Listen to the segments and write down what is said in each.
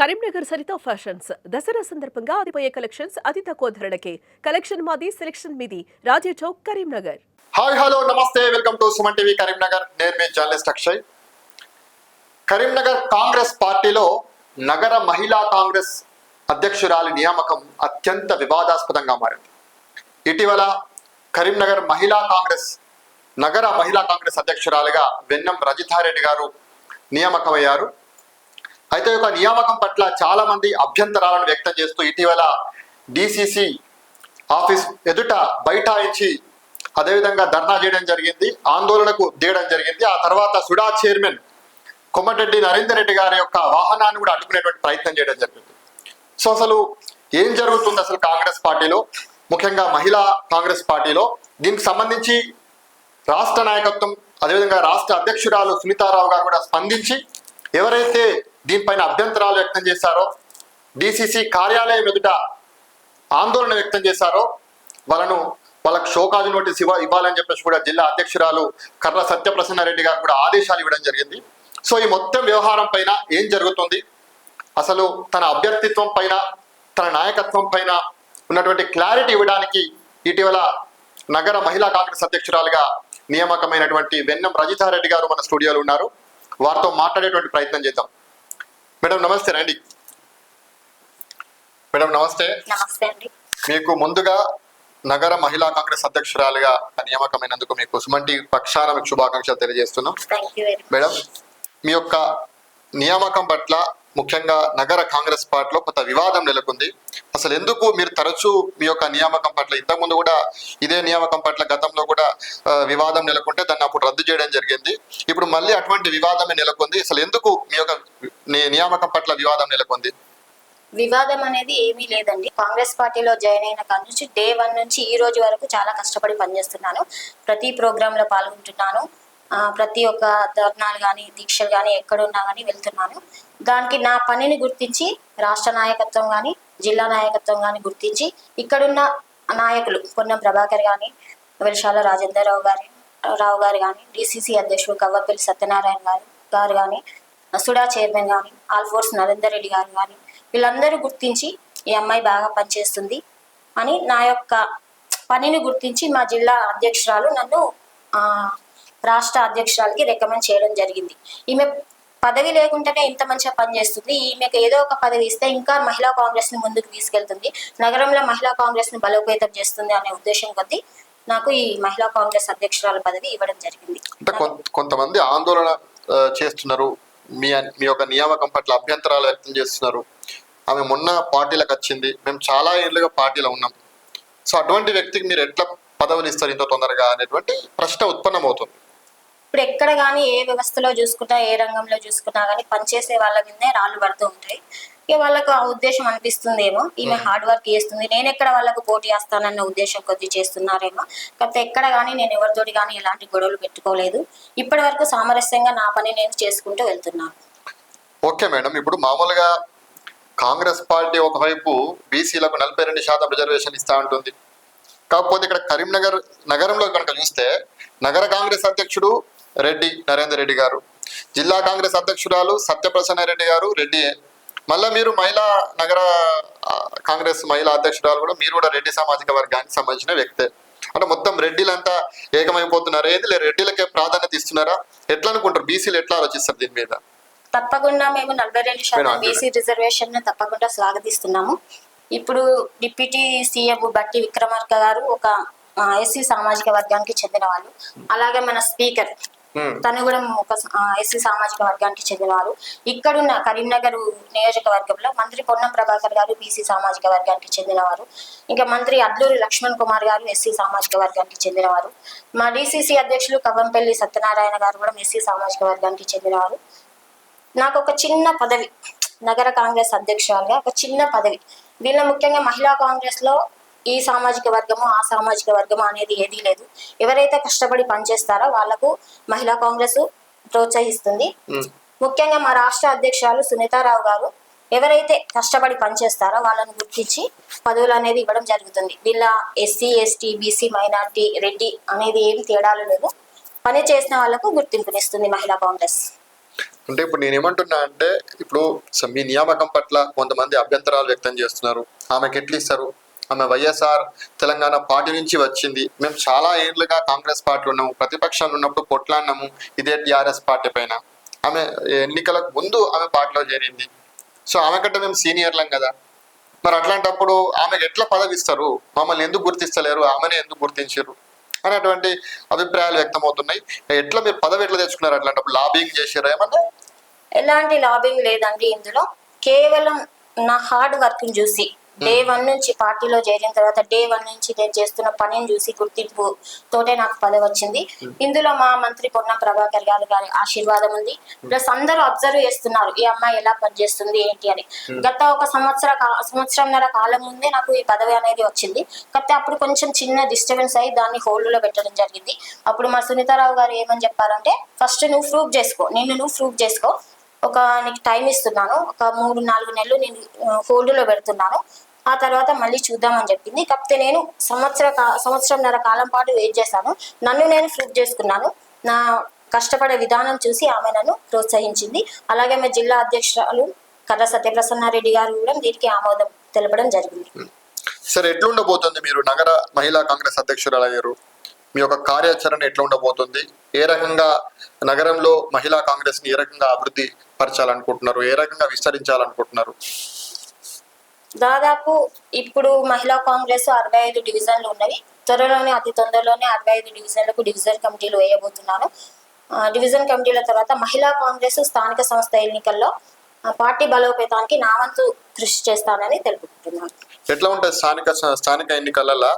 Karimnagar Saritha fashions. Dasara సందర్భంగా ఆదిపోయే collections అతి తక్కువ ధరలకే. కలెక్షన్ మాది సెలెక్షన్ మీది. Raje Chowk Karimnagar. Hi hello namaste. Welcome to Suman TV Karimnagar. నేను మీ జర్నలిస్ట్ అక్షయ్. కరీంనగర్ కాంగ్రెస్ పార్టీలో నగర మహిళా కాంగ్రెస్ అధ్యక్షురాలి నియామకం అత్యంత వివాదాస్పదంగా మారింది. ఇటీవల కరీంనగర్ మహిళా కాంగ్రెస్ నగర మహిళా కాంగ్రెస్ అధ్యక్షురాలిగా వెన్నం రజితారెడ్డి గారు నియామకమయ్యారు. అయితే ఒక నియామకం పట్ల చాలా మంది అభ్యంతరాలను వ్యక్తం చేస్తూ ఇటీవల డిసిసి ఆఫీస్ ఎదుట బైఠాయించి అదేవిధంగా ధర్నా చేయడం జరిగింది ఆందోళనకు దిగడం జరిగింది. ఆ తర్వాత సుడా చైర్మన్ కొమ్మటిరెడ్డి నరేందర్ రెడ్డి గారి యొక్క వాహనాన్ని కూడా అడ్డుకునేటువంటి ప్రయత్నం చేయడం జరిగింది. సో అసలు ఏం జరుగుతుంది అసలు కాంగ్రెస్ పార్టీలో? ముఖ్యంగా మహిళా కాంగ్రెస్ పార్టీలో దీనికి సంబంధించి రాష్ట్ర నాయకత్వం అదేవిధంగా రాష్ట్ర అధ్యక్షురాలు సునీతారావు గారు కూడా స్పందించి ఎవరైతే దీనిపైన అభ్యంతరాలు వ్యక్తం చేశారో. డిసిసి కార్యాలయం ఎదుట ఆందోళన వ్యక్తం చేశారో. వాళ్ళను వాళ్ళకు షోకాజు నోటీస్ ఇవ్వ ఇవ్వాలని చెప్పేసి కూడా జిల్లా అధ్యక్షురాలు కర్ర సత్యప్రసన్న రెడ్డి గారు కూడా ఆదేశాలు ఇవ్వడం జరిగింది. సో ఈ మొత్తం వ్యవహారం పైన ఏం జరుగుతుంది? అసలు తన అభ్యర్థిత్వం పైన తన నాయకత్వం పైన ఉన్నటువంటి క్లారిటీ ఇవ్వడానికి ఇటీవల నగర మహిళా కాంగ్రెస్ అధ్యక్షురాలుగా నియామకమైనటువంటి వెన్నం రజితారెడ్డి గారు మన స్టూడియోలో ఉన్నారు. వారితో మాట్లాడేటువంటి ప్రయత్నం చేద్దాం. మేడం నమస్తే రండి. మేడం నమస్తే. మీకు ముందుగా నగర మహిళా కాంగ్రెస్ అధ్యక్షురాలుగా నియామకమైనందుకు మీకు సుమంటి పక్షాన మీకు శుభాకాంక్షలు తెలియజేస్తున్నాం. మేడం మీ యొక్క నియామకం పట్ల ముఖ్యంగా నగర కాంగ్రెస్ పార్టీలో కొంత వివాదం నెలకొంది. అసలు ఎందుకు మీరు తరచూ మీ యొక్క నియామకం పట్ల ఇంతకుముందు కూడా ఇదే నియామకం పట్ల గతంలో కూడా వివాదం నెలకొంటే దాన్ని అప్పుడు రద్దు చేయడం జరిగింది. ఇప్పుడు మళ్ళీ అటువంటి వివాదమే నెలకొంది. అసలు ఎందుకు మీ యొక్క నియామకం పట్ల వివాదం నెలకొంది? వివాదం అనేది ఏమీ లేదండి. కాంగ్రెస్ పార్టీలో జాయిన్ అయిన కాడి నుంచి డే వన్ నుంచి ఈ రోజు వరకు చాలా కష్టపడి పనిచేస్తున్నాను. ప్రతి ప్రోగ్రామ్లో పాల్గొంటున్నాను. ప్రతి ఒక్క ధర్నాలు కానీ దీక్షలు కానీ ఎక్కడున్నా కానీ వెళ్తున్నాను. దానికి నా పనిని గుర్తించి రాష్ట్ర నాయకత్వం కానీ జిల్లా నాయకత్వం కానీ గుర్తించి ఇక్కడున్న నాయకులు పొన్నం ప్రభాకర్ కానీ వెలిశాల రాజేందర్ రావు గారి రావు గారు కానీ డిసిసి అధ్యక్షుడు కవ్వపల్లి సత్యనారాయణ గారు గారు కానీ సుడా చైర్మన్ కానీ ఆల్ఫోర్స్ నరేందర్ రెడ్డి గారు కానీ వీళ్ళందరూ గుర్తించి ఈ అమ్మాయి బాగా పనిచేస్తుంది అని నా యొక్క పనిని గుర్తించి మా జిల్లా అధ్యక్షురాలు నన్ను రాష్ట్ర అధ్యక్షురాలకి రికమెండ్ చేయడం జరిగింది. ఈమె పదవి లేకుంటేనే ఇంత మంచిగా పనిచేస్తుంది ఈమెకు ఏదో ఒక పదవి ఇస్తే ఇంకా మహిళా కాంగ్రెస్ని ముందుకు తీసుకెళ్తుంది. నగరంలో మహిళా కాంగ్రెస్ని బలోపేతం చేస్తుంది అనే ఉద్దేశం కొద్దీ నాకు ఈ మహిళా కాంగ్రెస్ అధ్యక్షురాల పదవి ఇవ్వడం జరిగింది. అంటే కొంతమంది ఆందోళన చేస్తున్నారు. మీ మీ యొక్క నియామకం పట్ల అభ్యంతరాలు వ్యక్తం చేస్తున్నారు. ఆమె మొన్న పార్టీలకు వచ్చింది. మేము చాలా ఏళ్ళుగా పార్టీలో ఉన్నాం. సో అటువంటి వ్యక్తికి మీరు ఎట్లా పదవులు ఇస్తారు ఇంత తొందరగా అనేటువంటి ప్రశ్న ఉత్పన్నమవుతుంది. ఇప్పుడు ఎక్కడ కానీ ఏ వ్యవస్థలో చూసుకున్నా ఏ రంగంలో చూసుకున్నా కానీ పనిచేసే వాళ్ళ మీదనే రాళ్ళు పడుతూ ఉంటాయి. ఇక వాళ్ళకు ఆ ఉద్దేశం అనిపిస్తుందేమో ఈమె హార్డ్ వర్క్ చేస్తుంది నేను ఎక్కడ వాళ్ళకు పోటీ చేస్తానన్న ఉద్దేశం కొద్ది చేస్తున్నారేమో. కాకపోతే ఎక్కడ కానీ నేను ఎవరితోటి కానీ ఎలాంటి గొడవలు పెట్టుకోలేదు. ఇప్పటి వరకు సామరస్యంగా నా పని నేను చేసుకుంటూ వెళ్తున్నాను. ఓకే మేడం ఇప్పుడు మామూలుగా కాంగ్రెస్ పార్టీ ఒకవైపు బీసీలకు నలభై రెండు శాతం రిజర్వేషన్ ఇస్తా ఉంటుంది కాకపోతే ఇక్కడ కరీంనగర్ నగరంలో కనుక చూస్తే నగర కాంగ్రెస్ అధ్యక్షుడు రెడ్డి నరేందర్ రెడ్డి గారు. జిల్లా కాంగ్రెస్ అధ్యక్షురాలు సత్యప్రసన్న రెడ్డి గారు రెడ్డి. మళ్ళా మీరు మహిళా నగర కాంగ్రెస్ మహిళా అధ్యక్షురాలు కూడా మీరు కూడా రెడ్డి సామాజిక వర్గానికి సంబంధించిన వ్యక్తే. అంటే మొత్తం రెడ్డిలంతా ఏకమైపోతున్నారు. ఏది లేదు రెడ్డిలకే ప్రాధాన్యత ఇస్తున్నారా? ఎట్లా అనుకుంటారు బీసీలు ఎట్లా ఆలోచిస్తారు దీని మీద? తప్పకుండా మేము నలభై రెండు శాతం బీసీ రిజర్వేషన్ తప్పకుండా స్వాగతిస్తున్నాము. ఇప్పుడు డిప్యూటీ సీఎం బట్టి విక్రమార్క గారు ఒక ఎస్సీ సామాజిక వర్గానికి చెందిన వాళ్ళు. అలాగే మన స్పీకర్. తను కూడా ఒక ఎస్సీ సామాజిక వర్గానికి చెందినవారు. ఇక్కడున్న కరీంనగర్ నియోజకవర్గంలో మంత్రి పొన్నం ప్రభాకర్ గారు బీసీ సామాజిక వర్గానికి చెందినవారు. ఇంకా మంత్రి అడ్లూరి లక్ష్మణ్ కుమార్ గారు ఎస్సీ సామాజిక వర్గానికి చెందినవారు. మా డిసిసి అధ్యక్షులు కవంపల్లి సత్యనారాయణ గారు కూడా ఎస్సీ సామాజిక వర్గానికి చెందినవారు. నాకు ఒక చిన్న పదవి నగర కాంగ్రెస్ అధ్యక్షురాలుగా ఒక చిన్న పదవి. దీనిలో ముఖ్యంగా మహిళా కాంగ్రెస్లో ఈ సామాజిక వర్గము ఆ సామాజిక వర్గము అనేది ఏదీ లేదు. ఎవరైతే కష్టపడి పనిచేస్తారో వాళ్ళకు మహిళా కాంగ్రెస్ ప్రోత్సహిస్తుంది. ముఖ్యంగా మా రాష్ట్ర అధ్యక్షురాలు సునీతారావు గారు ఎవరైతే కష్టపడి పనిచేస్తారో వాళ్ళని గుర్తించి పదవులు అనేది ఇవ్వడం జరుగుతుంది. వీళ్ళ SC ST BC minority Reddy అనేది ఏమి తేడాలు లేదు పని చేసిన వాళ్ళకు గుర్తింపునిస్తుంది మహిళా కాంగ్రెస్. అంటే ఇప్పుడు నేను ఏమంటున్నా అంటే ఇప్పుడు మీ నియామకం పట్ల కొంతమంది అభ్యంతరాలు వ్యక్తం చేస్తున్నారు. ఆమెకి ఎట్లు ఇస్తారు? ఆమె వైఎస్ఆర్ తెలంగాణ పార్టీ నుంచి వచ్చింది. మేము చాలా ఏళ్ళుగా కాంగ్రెస్ పార్టీ ఉన్నాము. ప్రతిపక్షంలో ఉన్నప్పుడు కొట్లాడినాము ఇదే టిఆర్ఎస్ పార్టీ పైన. ఆమె ఎన్నికలకు ముందు ఆమె పార్టీలో చేరింది. సో ఆమె కంటే మేము సీనియర్లం కదా. మరి అట్లాంటప్పుడు ఆమెకు ఎట్లా పదవి ఇస్తారు? మమ్మల్ని ఎందుకు గుర్తిస్తలేరు? ఆమెనే ఎందుకు గుర్తించారు? అనేటువంటి అభిప్రాయాలు వ్యక్తమవుతున్నాయి. ఎట్లా మీరు పదవి ఎట్లా తెచ్చుకున్నారు? అట్లాంటప్పుడు లాబింగ్ చేశారు ఏమన్నా? ఎలాంటి లాబింగ్ లేదండి ఇందులో. కేవలం నా హార్డ్ వర్క్ చూసి. డే వన్ నుంచి పార్టీలో చేరిన తర్వాత డే వన్ నుంచి నేను చేస్తున్న పనిని చూసి గుర్తింపు తోటే నాకు పదవి వచ్చింది. ఇందులో మా మంత్రి పొన్నం ప్రభాకర్ గారి గారి ఆశీర్వాదం ఉంది. ప్లస్ అందరూ అబ్జర్వ్ చేస్తున్నారు ఈ అమ్మాయి ఎలా పనిచేస్తుంది ఏంటి అని. గత ఒక సంవత్సర సంవత్సరంన్నర కాలం ముందే నాకు ఈ పదవి అనేది వచ్చింది. కాకపోతే అప్పుడు కొంచెం చిన్న డిస్టర్బెన్స్ అయ్యి దాన్ని హోల్డ్లో పెట్టడం జరిగింది. అప్పుడు మా సునీతారావు గారు ఏమని చెప్పారంటే ఫస్ట్ నువ్వు ప్రూవ్ చేసుకో నిన్ను నువ్వు ప్రూవ్ చేసుకో. ఒక నీకు టైం ఇస్తున్నాను. ఒక మూడు నాలుగు నెలలు నేను హోల్డ్లో పెడుతున్నాను. ఆ తర్వాత మళ్ళీ చూద్దామని చెప్పింది. కాకపోతే నేను సంవత్సర సంవత్సరంన్నర కాలం పాటు వెయిట్ చేశాను. నన్ను నేను ప్రూవ్ చేసుకున్నాను. నా కష్టపడే విధానం చూసి ఆమె నన్ను ప్రోత్సహించింది. అలాగే మా జిల్లా అధ్యక్షురాలు కర్ర సత్యప్రసన్నారెడ్డి గారు కూడా దీనికి ఆమోదం తెలపడం జరిగింది. సరే ఎట్లుండబోతుంది మీరు నగర మహిళా కాంగ్రెస్ అధ్యక్షురాలయ్యారు మీ యొక్క కార్యాచరణ ఎట్లా ఉండబోతుంది? ఏ రకంగా నగరంలో మహిళా కాంగ్రెస్ని ఏ రకంగా అభివృద్ధి పరచాలనుకుంటున్నారు? ఏ రకంగా విస్తరించాలనుకుంటున్నారు? దాదాపు ఇప్పుడు మహిళా కాంగ్రెస్ అరవై ఐదు డివిజన్లు ఉన్నవి. త్వరలోనే అతి తొందరలోనే అరవై ఐదు డివిజన్లకు డివిజన్ కమిటీలు వేయబోతున్నాను డివిజన్ కమిటీల తర్వాత మహిళా కాంగ్రెస్ స్థానిక సంస్థ ఎన్నికల్లో పార్టీ బలోపేతానికి నా వంతు కృషి చేస్తానని తెలుపుకుంటున్నాను ఎట్లా ఉంటుంది స్థానిక స్థానిక ఎన్నికలలో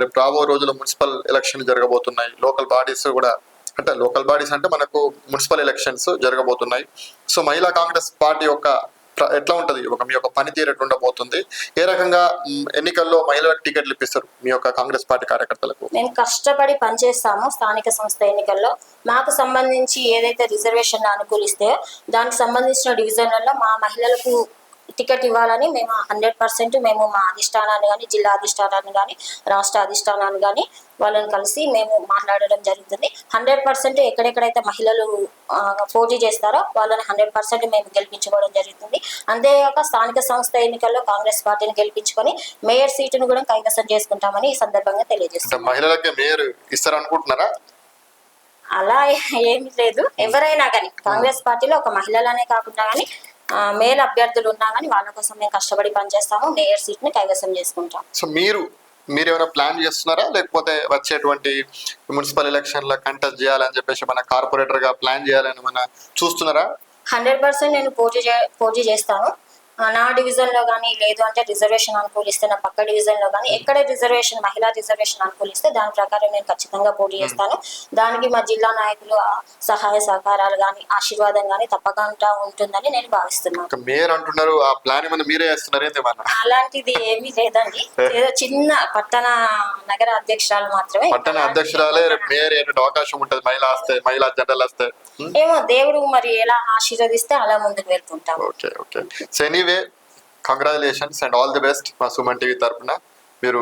రేపు రాబో రోజుల్లో మున్సిపల్ ఎలక్షన్ జరగబోతున్నాయి. లోకల్ బాడీస్ కూడా అంటే లోకల్ బాడీస్ అంటే మనకు మున్సిపల్ ఎలక్షన్స్ జరగబోతున్నాయి. సో మహిళా కాంగ్రెస్ పార్టీ యొక్క ఎట్లా ఉంటుంది? ఒక మీ యొక్క పనితీరు ఎట్లా ఉండబోతుంది? ఏ రకంగా ఎన్నికల్లో మహిళలకు టికెట్లు ఇప్పిస్తారు మీ యొక్క కాంగ్రెస్ పార్టీ కార్యకర్తలకు? నేను కష్టపడి పనిచేస్తాము స్థానిక సంస్థ ఎన్నికల్లో. మాకు సంబంధించి ఏదైతే రిజర్వేషన్ అనుకూలిస్తే దానికి సంబంధించిన డివిజన్లలో మా మహిళలకు టికెట్ ఇవ్వాలని మేము హండ్రెడ్ పర్సెంట్ మేము మా అధిష్టానాన్ని కానీ జిల్లా అధిష్టానాన్ని కానీ రాష్ట్ర అధిష్టానాన్ని కానీ వాళ్ళని కలిసి మేము మాట్లాడడం జరుగుతుంది. హండ్రెడ్ పర్సెంట్ ఎక్కడెక్కడైతే మహిళలు పోటీ చేస్తారో వాళ్ళని హండ్రెడ్ పర్సెంట్ మేము గెలిపించుకోవడం జరుగుతుంది. అంతేగాక స్థానిక సంస్థ ఎన్నికల్లో కాంగ్రెస్ పార్టీని గెలిపించుకొని మేయర్ సీటును కూడా కైవసం చేసుకుంటామని ఈ సందర్భంగా మహిళలకే మేయర్ ఇస్తారనుకుంటున్నారా? అలా ఏమీ లేదు. ఎవరైనా కానీ కాంగ్రెస్ పార్టీలో ఒక మహిళలనే కాకుండా కానీ మేల్ అభ్యర్థులు ఉన్నా కానీ వాళ్ళ కోసం మేము కష్టపడి పనిచేస్తాము మేయర్ సీట్ని కైవసం చేసుకుంటాం. సో మీరు మీరు ఏమైనా ప్లాన్ చేస్తున్నారా? లేకపోతే వచ్చేటువంటి మున్సిపల్ ఎలక్షన్ల కంటెస్ట్ చేయాలని చెప్పేసి మన కార్పొరేటర్గా ప్లాన్ చేయాలని మన చూస్తున్నారా? హండ్రెడ్ పర్సెంట్ నేను పోటీ పోటీ చేస్తాను. నా డివిజన్లో కానీ లేదు అంటే రిజర్వేషన్ అనుకూలిస్తే నా పక్క డివిజన్లో కానీ ఎక్కడ రిజర్వేషన్ మహిళా రిజర్వేషన్ అనుకూలిస్తే దాని ప్రకారం నేను ఖచ్చితంగా పోటీ చేస్తాను. దానికి మా జిల్లా నాయకులు సహాయ సహకారాలు కానీ ఆశీర్వాదం కానీ తప్పకుండా ఉంటుందని నేను భావిస్తున్నాను. ఒక మేయర్ అంటున్నారు ఆ ప్లాన్ ఏమైనా మీరే చేస్తున్నారు ఏందేమన్నా అలాంటిది ఏమీ లేదండి. ఏదో చిన్న పట్టణ నగర అధ్యక్షురాలు మాత్రమే. పట్టణ అధ్యక్షురాలే మేయర్ అవకాశం ఉంటుంది మహిళా మహిళా జనరల్ వస్తే. ఏమో దేవుడు మరి ఎలా ఆశీర్వదిస్తే అలా ముందుకు వెళ్తుంటాం. Okay okay. So anyway congratulations and all the best మా సుమన్ టీవీ తరఫున మీరు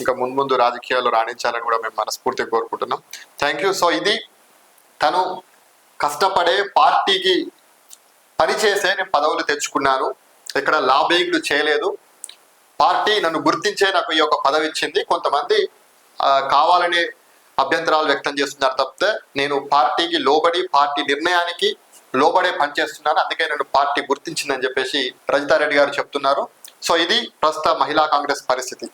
ఇంకా ముందు ముందు రాజకీయాల్లో రాణించాలని కూడా మేము మనస్ఫూర్తిగా కోరుకుంటున్నాం. థ్యాంక్ యూ సో ఇది తను కష్టపడే పార్టీకి పనిచేసే నేను పదవులు తెచ్చుకున్నాను. ఇక్కడ లాబింగ్లు చేయలేదు. పార్టీ నన్ను గుర్తించే నాకు ఈ యొక్క పదవి ఇచ్చింది. కొంతమంది కావాలని అభ్యంతరాలు వ్యక్తం చేస్తున్నారు తప్పితే నేను పార్టీకి లోబడి పార్టీ నిర్ణయానికి లోబడే పనిచేస్తున్నాను అందుకే నేను పార్టీ గుర్తించిందని చెప్పేసి రజితారెడ్డి గారు చెప్తున్నారు. సో ఇది ప్రస్తుత మహిళా కాంగ్రెస్ పరిస్థితి.